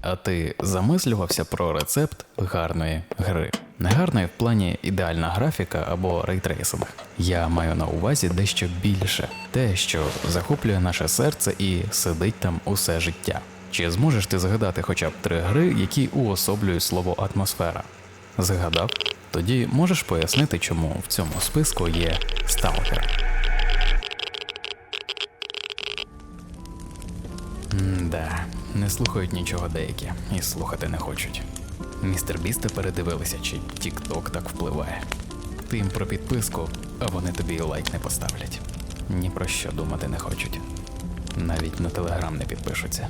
А ти замислювався про рецепт гарної гри? Не гарної в плані ідеальна графіка або рейтрейсинг. Я маю на увазі дещо більше, те, що захоплює наше серце і сидить там усе життя. Чи зможеш ти згадати хоча б три гри, які уособлюють слово атмосфера? Згадав? Тоді можеш пояснити, чому в цьому списку є сталкер. Да, не слухають нічого деякі і слухати не хочуть. Містер Біста передивилися, чи TikTok так впливає. Ти їм про підписку, а вони тобі лайк не поставлять. Ні про що думати не хочуть. Навіть на телеграм не підпишуться.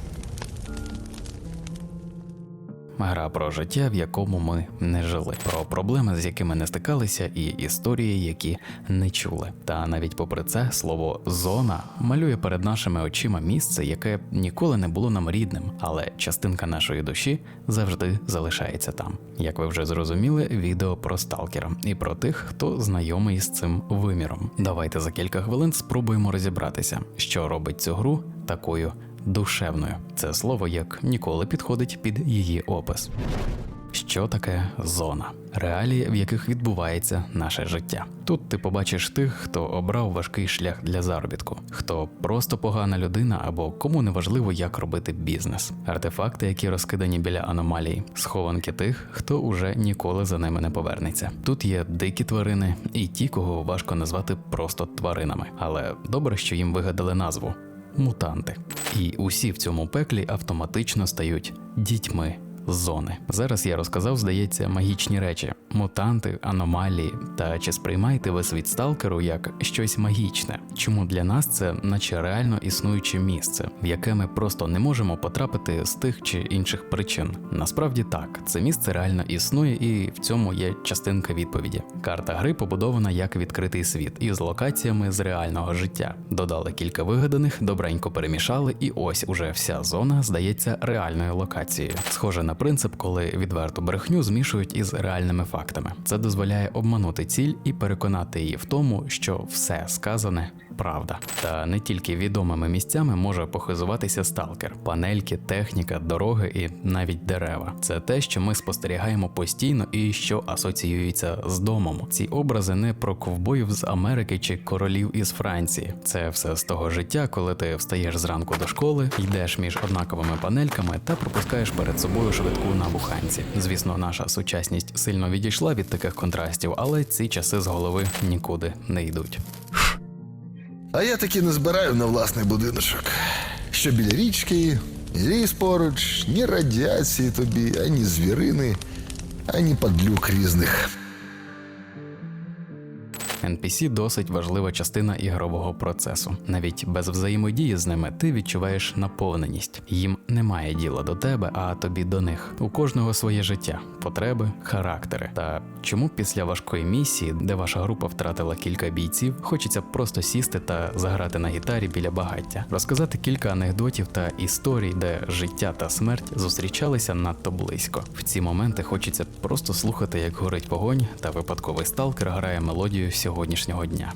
Гра про життя, в якому ми не жили, про проблеми, з якими не стикалися, і історії, які не чули. Та навіть попри це, слово зона малює перед нашими очима місце, яке ніколи не було нам рідним, але частинка нашої душі завжди залишається там. Як ви вже зрозуміли, відео про сталкера і про тих, хто знайомий з цим виміром. Давайте за кілька хвилин спробуємо розібратися, що робить цю гру такою душевною. Це слово як ніколи підходить під її опис. Що таке зона? Реалії, в яких відбувається наше життя. Тут ти побачиш тих, хто обрав важкий шлях для заробітку, хто просто погана людина або кому не важливо, як робити бізнес, артефакти, які розкидані біля аномалій, схованки тих, хто уже ніколи за ними не повернеться. Тут є дикі тварини і ті, кого важко назвати просто тваринами, але добре, що їм вигадали назву мутанти. І усі в цьому пеклі автоматично стають дітьми зони. Зараз я розказав, здається, магічні речі: мутанти, аномалії. Та чи сприймаєте ви світ сталкеру як щось магічне? Чому для нас це наче реально існуюче місце, в яке ми просто не можемо потрапити з тих чи інших причин? Насправді так, це місце реально існує, і в цьому є частинка відповіді. Карта гри побудована як відкритий світ із локаціями з реального життя. Додали кілька вигаданих, добренько перемішали, і ось уже вся зона здається реальною локацією. Схоже на принцип, коли відверту брехню змішують із реальними фактами. Це дозволяє обманути ціль і переконати її в тому, що все сказане. Правда, та не тільки відомими місцями може похизуватися сталкер, панельки, техніка, дороги і навіть дерева. Це те, що ми спостерігаємо постійно і що асоціюється з домом. Ці образи не про ковбоїв з Америки чи королів із Франції. Це все з того життя, коли ти встаєш зранку до школи, йдеш між однаковими панельками та пропускаєш перед собою швидку на буханці. Звісно, наша сучасність сильно відійшла від таких контрастів, але ці часи з голови нікуди не йдуть. А я таки не збираю на власний будиночок. Що біля річки, ліс поруч, ні радіації тобі, ані звірини, ані падлюк різних. NPC досить важлива частина ігрового процесу. Навіть без взаємодії з ними ти відчуваєш наповненість. Їм немає діла до тебе, а тобі до них. У кожного своє життя, потреби, характери. Та чому після важкої місії, де ваша група втратила кілька бійців, хочеться просто сісти та заграти на гітарі біля багаття, розказати кілька анекдотів та історій, де життя та смерть зустрічалися надто близько. В ці моменти хочеться просто слухати, як горить вогонь, та випадковий сталкер грає мелодію сьогоднішнього дня.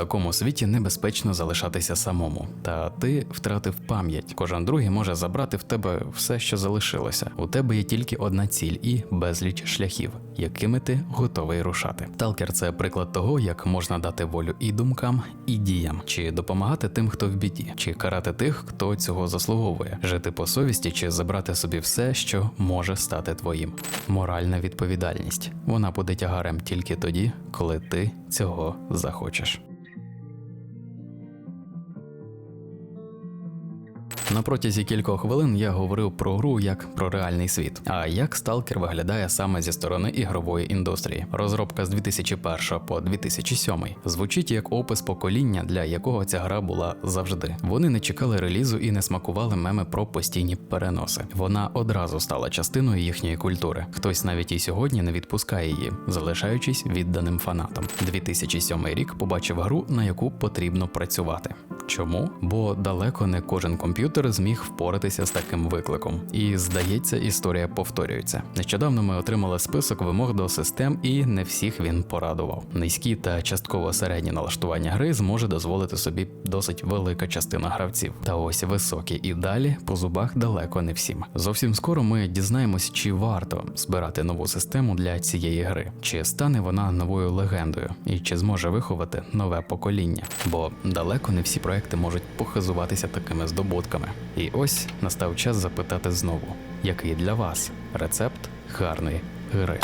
Такому світі небезпечно залишатися самому, та ти втратив пам'ять. Кожен другий може забрати в тебе все, що залишилося. У тебе є тільки одна ціль і безліч шляхів, якими ти готовий рушати. Талкер це приклад того, як можна дати волю і думкам, і діям, чи допомагати тим, хто в біді, чи карати тих, хто цього заслуговує, жити по совісті, чи забрати собі все, що може стати твоїм. Моральна відповідальність. Вона буде тягарем тільки тоді, коли ти цього захочеш. На протязі кількох хвилин я говорив про гру як про реальний світ. А як сталкер виглядає саме зі сторони ігрової індустрії. Розробка з 2001 по 2007 звучить як опис покоління, для якого ця гра була завжди. Вони не чекали релізу і не смакували меми про постійні переноси. Вона одразу стала частиною їхньої культури. Хтось навіть і сьогодні не відпускає її, залишаючись відданим фанатом. 2007 рік побачив гру, на яку потрібно працювати. Чому? Бо далеко не кожен комп'ютер зміг впоратися з таким викликом. І здається, історія повторюється. Нещодавно ми отримали список вимог до систем, і не всіх він порадував. Низькі та частково середні налаштування гри зможе дозволити собі досить велика частина гравців. Та ось високі і далі по зубах далеко не всім. Зовсім скоро ми дізнаємось, чи варто збирати нову систему для цієї гри, чи стане вона новою легендою, і чи зможе виховати нове покоління. Бо далеко не всі проекти можуть похизуватися такими здобутками. І ось настав час запитати знову, який для вас рецепт гарної гри.